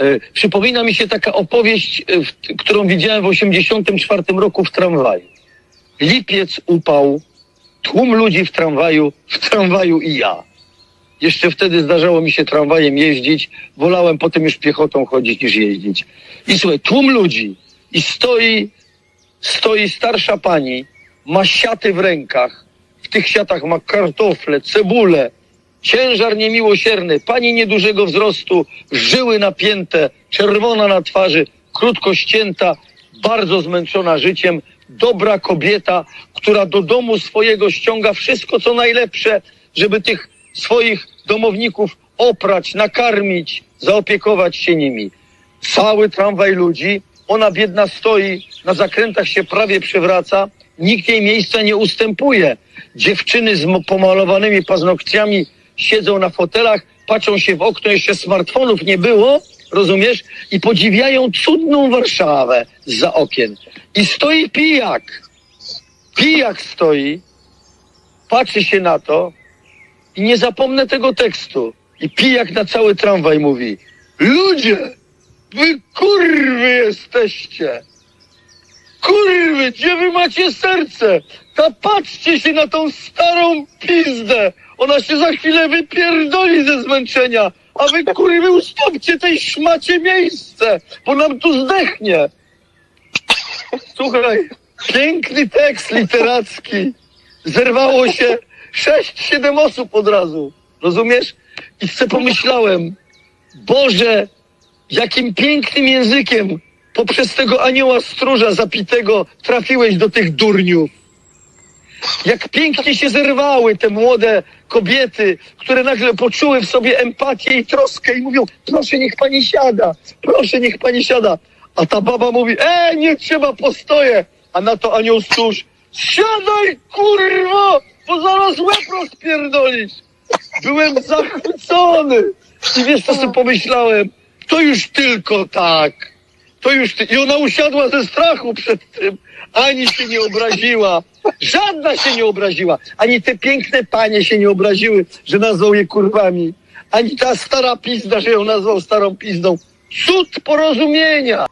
E, Przypomina mi się taka opowieść, e, którą widziałem w 84 roku w tramwaju. Lipiec upał, tłum ludzi w tramwaju, w tramwaju i ja. Jeszcze wtedy zdarzało mi się tramwajem jeździć, wolałem potem już piechotą chodzić niż jeździć. I słuchaj, tłum ludzi i stoi, stoi starsza pani, ma siaty w rękach, w tych siatach ma kartofle, cebulę, ciężar niemiłosierny, pani niedużego wzrostu, żyły napięte, czerwona na twarzy, krótko ścięta, bardzo zmęczona życiem, dobra kobieta, która do domu swojego ściąga wszystko, co najlepsze, żeby tych swoich domowników oprać, nakarmić, zaopiekować się nimi. Cały tramwaj ludzi, ona biedna stoi, na zakrętach się prawie przewraca, nikt jej miejsca nie ustępuje. Dziewczyny z pomalowanymi paznokciami siedzą na fotelach, patrzą się w okno, jeszcze smartfonów nie było, rozumiesz? I podziwiają cudną Warszawę za okien. I stoi pijak. Pijak stoi, patrzy się na to i nie zapomnę tego tekstu. I pijak na cały tramwaj mówi: Ludzie, wy kurwy jesteście! Kurwy, gdzie wy macie serce? Ta patrzcie się na tą starą pizdę! Ona się za chwilę wypierdoli ze zmęczenia! A wy kurwy ustąpcie tej szmacie miejsce, bo nam tu zdechnie! Słuchaj, piękny tekst literacki. Zerwało się sześć, siedem osób od razu. Rozumiesz? I sobie pomyślałem, Boże, jakim pięknym językiem poprzez tego anioła stróża zapitego trafiłeś do tych durniów. Jak pięknie się zerwały te młode kobiety, które nagle poczuły w sobie empatię i troskę i mówią, proszę niech pani siada, proszę niech pani siada. A ta baba mówi, e, nie trzeba, postoję. A na to anioł stróż, siadaj kurwa, bo zaraz łeb rozpierdolisz. Byłem zachwycony. I wiesz, co sobie pomyślałem? To już tylko tak. To już ty... I ona usiadła ze strachu przed tym. Ani się nie obraziła. Żadna się nie obraziła. Ani te piękne panie się nie obraziły, że nazwał je kurwami. Ani ta stara pizda, że ją nazwał starą pizdą. Cud porozumienia.